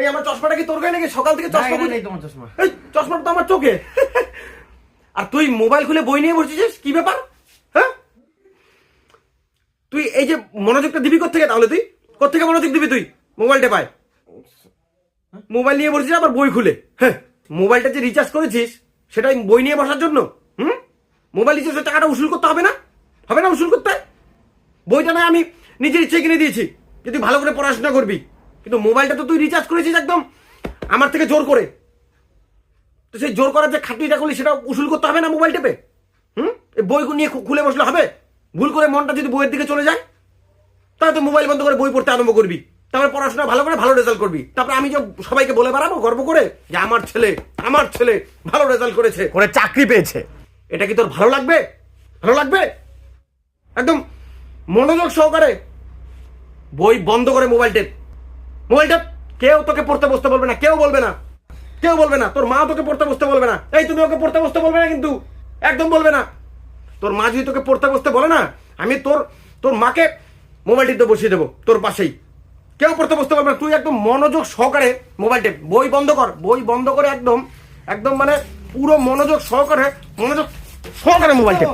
এই আমার চশমাটা কি তোর গায়ে নাকি? সকাল থেকে চশমা নেই তোমার চশমা। এই চশমাটা তো আমার চোখে। আর তুই মোবাইল খুলে বই নিয়ে বসেছিস? কি ব্যাপার? হ্যাঁ? তুই এই যে মনোযোগটা দিবি থেকে তাহলে তুই? কোথেকে মনোযোগ দিবি তুই? মোবাইলটা পায়। মোবাইল নিয়ে বসেছিস আবার বই খুলে। হ্যাঁ মোবাইলটা যে রিচার্জ করেছিস সেটা বই নিয়ে বসার জন্য। হুম? মোবাইল রিচার্জের টাকাটা উসুল করতে হবে না? হবে না উসুল করতে? বইটা না আমি নিজের ইচ্ছে কিনে দিয়েছি। যে তুই ভালো করে পড়াশোনা করবি। কিন্তু মোবাইলটা তো তুই রিচার্জ করেছিস একদম আমার থেকে জোর করে। তো সেই জোর করার যে খাটনিটা করলি সেটা উসুল করতে হবে না মোবাইল টেপে? হুম? এই বই নিয়ে খুলে বসলে হবে? ভুল করে মনটা যদি বইয়ের দিকে চলে যায় তাহলে তো মোবাইল বন্ধ করে বই পড়তে আরম্ভ করবি। তারপরে পড়াশোনা ভালো করে ভালো রেজাল্ট করবি। তারপরে আমি যে সবাইকে বলে বেড়াবো গর্ব করে যে আমার ছেলে আমার ছেলে ভালো রেজাল্ট করেছে। করে চাকরি পেয়েছে। এটা কি তোর ভালো লাগবে? ভালো লাগবে? একদম মনোযোগ সহকারে বই বন্ধ করে মোবাইল টেপ। মোবাইল টেপ কেউ তোকে পড়তে বসতে বলবে না, কেউ বলবে না। কেউ বলবে না, তোর মা তোকে পড়তে বসতে বলবে না। এই, তুমি ওকে পড়তে বসতে বলবে না কিন্তু, একদম বলবে না। তোর মা যদি তোকে পড়তে বসতে বলে না, আমি তোর তোর মাকে মোবাইল টিপতে বসিয়ে দেবো, তোর পাশেই। কেউ পড়তে বসতে পারবে না, তুই একদম মনোযোগ সহকারে মোবাইল টেপ বই বন্ধ কর, বই বন্ধ করে একদম একদম মানে পুরো মনোযোগ সহকারে মনোযোগ সহকারে মোবাইল টেপ